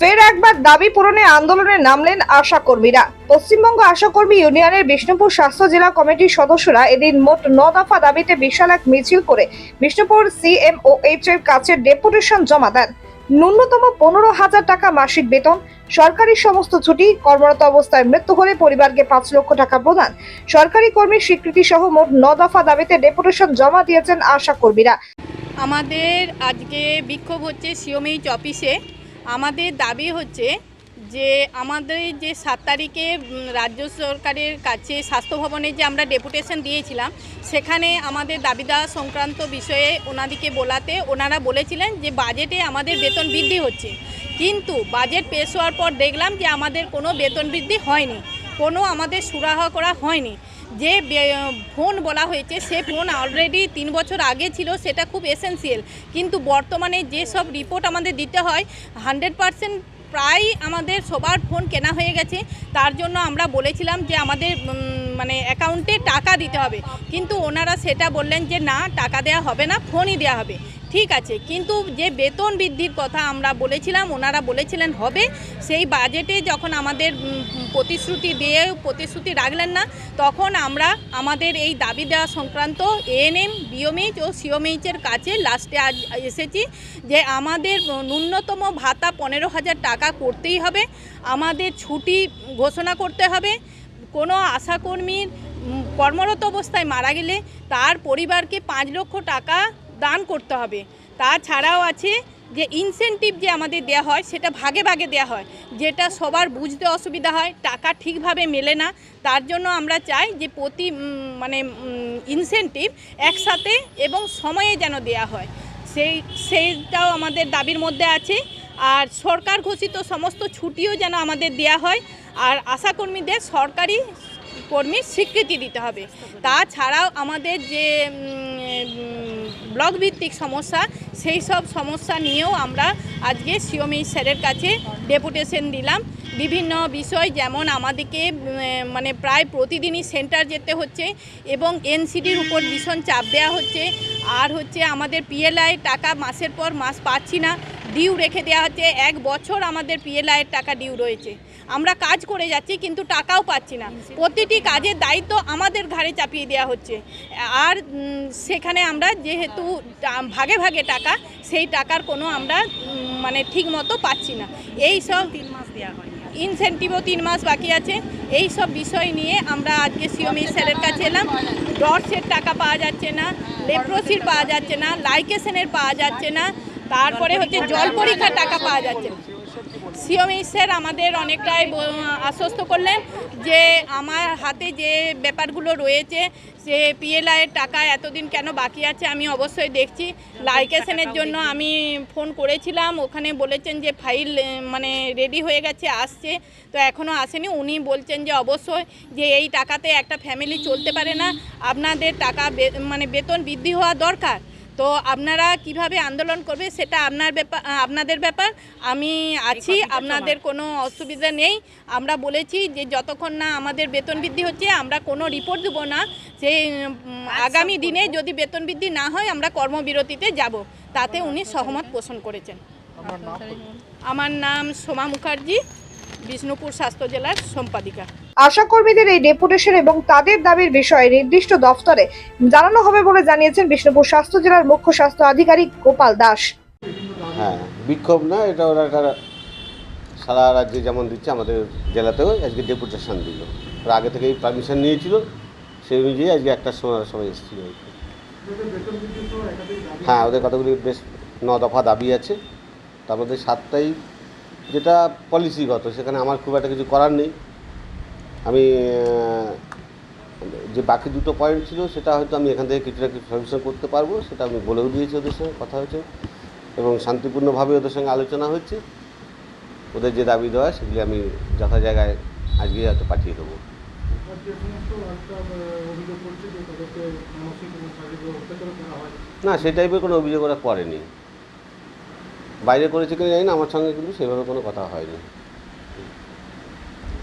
ফের একবার দাবি পূরণে আন্দোলনে নামলেন আশা কর্মীরা পশ্চিমবঙ্গ আশা কর্মী ইউনিয়নের বিষ্ণুপুর স্বাস্থ্য জেলা কমিটির সদস্যরা এদিন মোট ন দফা দাবিতে বিশাল এক মিছিল করে বিষ্ণুপুর সিএমওএইচ এর কাছে ডেপুটেশন জমা দেন। ন্যূনতম পনেরো হাজার টাকা মাসিক বেতন, সরকারি সমস্ত ছুটি, কর্মরত অবস্থায় মৃত্যু হলে পরিবারকে পাঁচ লক্ষ টাকা প্রদান। সরকারি কর্মীর স্বীকৃতি সহ মোট ন দফা দাবিতে ডেপুটেশন জমা দিয়েছেন আশা কর্মীরা। আমাদের আজকে বিক্ষোভ হচ্ছে সিওমিচ অফিসে। আমাদের দাবি হচ্ছে যে আমাদের যে সাত তারিখে রাজ্য সরকারের কাছে স্বাস্থ্য ভবনে যে আমরা ডেপুটেশন দিয়েছিলাম, সেখানে আমাদের দাবি দেওয়া সংক্রান্ত বিষয়ে ওনাদিকে বলাতে ওনারা বলেছিলেন যে বাজেটে আমাদের বেতন বৃদ্ধি হচ্ছে। কিন্তু বাজেট পেশ হওয়ার পর দেখলাম যে আমাদের কোনো বেতন বৃদ্ধি হয়নি, কোনো আমাদের সুরাহা করা হয়নি। যে ফোন বলা হয়েছে, সে ফোন অলরেডি তিন বছর আগে ছিল, সেটা খুব এসেন্সিয়াল কিন্তু বর্তমানে যে সব রিপোর্ট আমাদের দিতে হয় হান্ড্রেড পারসেন্ট প্রায় আমাদের সবার ফোন কেনা হয়ে গেছে। তার জন্য আমরা বলেছিলাম যে আমাদের মানে অ্যাকাউন্টে টাকা দিতে হবে। কিন্তু ওনারা সেটা বললেন যে, না, টাকা দেওয়া হবে না, ফোনই দেওয়া হবে। ঠিক আছে, কিন্তু যে বেতন বৃদ্ধির কথা আমরা বলেছিলাম, ওনারা বলেছিলেন হবে, সেই বাজেটে যখন আমাদের প্রতিশ্রুতি দিয়ে, প্রতিশ্রুতি রাখলেন না, তখন আমরা আমাদের এই দাবি দেওয়া সংক্রান্ত এএনএম বিওমএইচ ও সিওমএইচের কাছে লাস্টে আজ এসেছি যে আমাদের ন্যূনতম ভাতা পনেরো হাজার টাকা করতেই হবে, আমাদের ছুটি ঘোষণা করতে হবে, কোনো আশাকর্মীর কর্মরত অবস্থায় মারা গেলে তার পরিবারকে পাঁচ লক্ষ টাকা দান করতে হবে। তাছাড়াও আছে যে ইনসেনটিভ যে আমাদের দেওয়া হয়, সেটা ভাগে ভাগে দেওয়া হয়। যেটা সবার বুঝতে অসুবিধা হয়, টাকা ঠিকভাবে মেলে না। তার জন্য আমরা চাই যে প্রতি মানে ইনসেনটিভ একসাথে এবং সময়ে যেন দেওয়া হয়। সেই, সেইটাও আমাদের দাবির মধ্যে আছে। আর সরকার ঘোষিত সমস্ত ছুটিও যেন আমাদের দেওয়া হয়। আর আশাকর্মীদের সরকারি কর্মীর স্বীকৃতি দিতে হবে। তাছাড়াও আমাদের যে ব্লক ভিত্তিক সমস্যা, সেই সব সমস্যা নিয়েও আমরা আজকে সিওমি স্যারের কাছে ডেপুটেশন দিলাম। বিভিন্ন বিষয় যেমন আমাদেরকে মানে প্রায় প্রতিদিনই সেন্টার যেতে হচ্ছে এবং এনসিডির উপর ভীষণ চাপ দেওয়া হচ্ছে। আর হচ্ছে আমাদের পিএলআই টাকা মাসের পর মাস পাচ্ছি না, ডিউ রেখে দেওয়া হচ্ছে। এক বছর আমাদের পিএলআইয়ের টাকা ডিউ রয়েছে। আমরা কাজ করে যাচ্ছি কিন্তু টাকাও পাচ্ছি না। প্রতিটি কাজের দায়িত্ব আমাদের ঘাড়ে চাপিয়ে দেওয়া হচ্ছে। আর সেখানে আমরা যেহেতু ভাগে ভাগে টাকা সেই টাকার কোনো আমরা মানে ঠিক মতো পাচ্ছি না। এই সব তিন মাস দেওয়া হয় ইনসেন্টিভও তিন মাস বাকি আছে। এই সব বিষয় নিয়ে আমরা আজকে সিওমি স্যারের কাছে এলাম। ডটসের টাকা পাওয়া যাচ্ছে না লেপ্রোসির পাওয়া যাচ্ছে না লাইকেশনের পাওয়া যাচ্ছে না। তারপরে হচ্ছে জল পরীক্ষার টাকা পাওয়া যাচ্ছে। না সিওমি স্যার আমাদের অনেকটাই আশ্বস্ত করলেন যে আমার হাতে যে ব্যাপারগুলো রয়েছে সে পিএলআইয়ের টাকা এতদিন কেন বাকি আছে আমি অবশ্যই দেখছি। লাইকেশনের জন্য আমি ফোন করেছিলাম, ওখানে বলেছেন যে ফাইল মানে রেডি হয়ে গেছে, আসছে, তো এখনও আসেনি। উনি বলছেন যে অবশ্যই যে এই টাকাতে একটা ফ্যামিলি চলতে পারে না। আপনাদের টাকা মানে বেতন বৃদ্ধি হওয়া দরকার। তো আপনারা কীভাবে আন্দোলন করবে সেটা আপনার ব্যাপার আপনাদের ব্যাপার। আমি আছি আপনাদের কোনো অসুবিধা নেই। আমরা বলেছি যে যতক্ষণ না আমাদের বেতন বৃদ্ধি হচ্ছে আমরা কোনো রিপোর্ট দেবো না। সেই আগামী দিনে যদি বেতন বৃদ্ধি না হয় আমরা কর্মবিরতিতে যাব। তাতে উনি সহমত পোষণ করেছেন। আমার নাম সোমা মুখার্জি বিষ্ণুপুর স্বাস্থ্য জেলার সম্পাদিকা। আশা কর্মীদের এই ডেপুটেশন এবং তাদের দাবির বিষয়ে নির্দিষ্ট দফতরে জানানো হবে বলে জানিয়েছেন বিষ্ণুপুর স্বাস্থ্য জেলার মুখ্য স্বাস্থ্য আধিকারিক গোপাল দাস। হ্যাঁ বিক্ষোভ না, এটা ওরা একটা সারা রাজ্যে যেমন দিচ্ছে, আমাদের জেলাতেও আজকে ডেপুটেশন দিল। ওরা আগে থেকেই পারমিশন নিয়েছিল, সেই অনুযায়ী আজকে একটা সময় সবাই এসেছিল। হ্যাঁ ওদের কতগুলি বেশ ন দফা দাবি আছে। তার মধ্যে সাতটাই যেটা পলিসিগত সেখানে আমার খুব একটা কিছু করার নেই। আমি যে বাকি দুটো পয়েন্ট ছিল, সেটা হয়তো আমি এখান থেকে কিছুটা কিছু সলিউশন করতে পারব, সেটা আমি বলেও দিয়েছি ওদের সঙ্গে কথা হয়েছে। এবং শান্তিপূর্ণভাবে ওদের সঙ্গে আলোচনা হচ্ছে ওদের যে দাবি দেওয়া, সেগুলি আমি যথা জায়গায় আজকে হয়তো পাঠিয়ে দেবো। না, সেই টাইপের কোনো অভিযোগ ওরা করেনি। বাইরে করেছে কিনা জানি না, আমার সঙ্গে কিন্তু সেভাবে কোনো কথা হয়নি।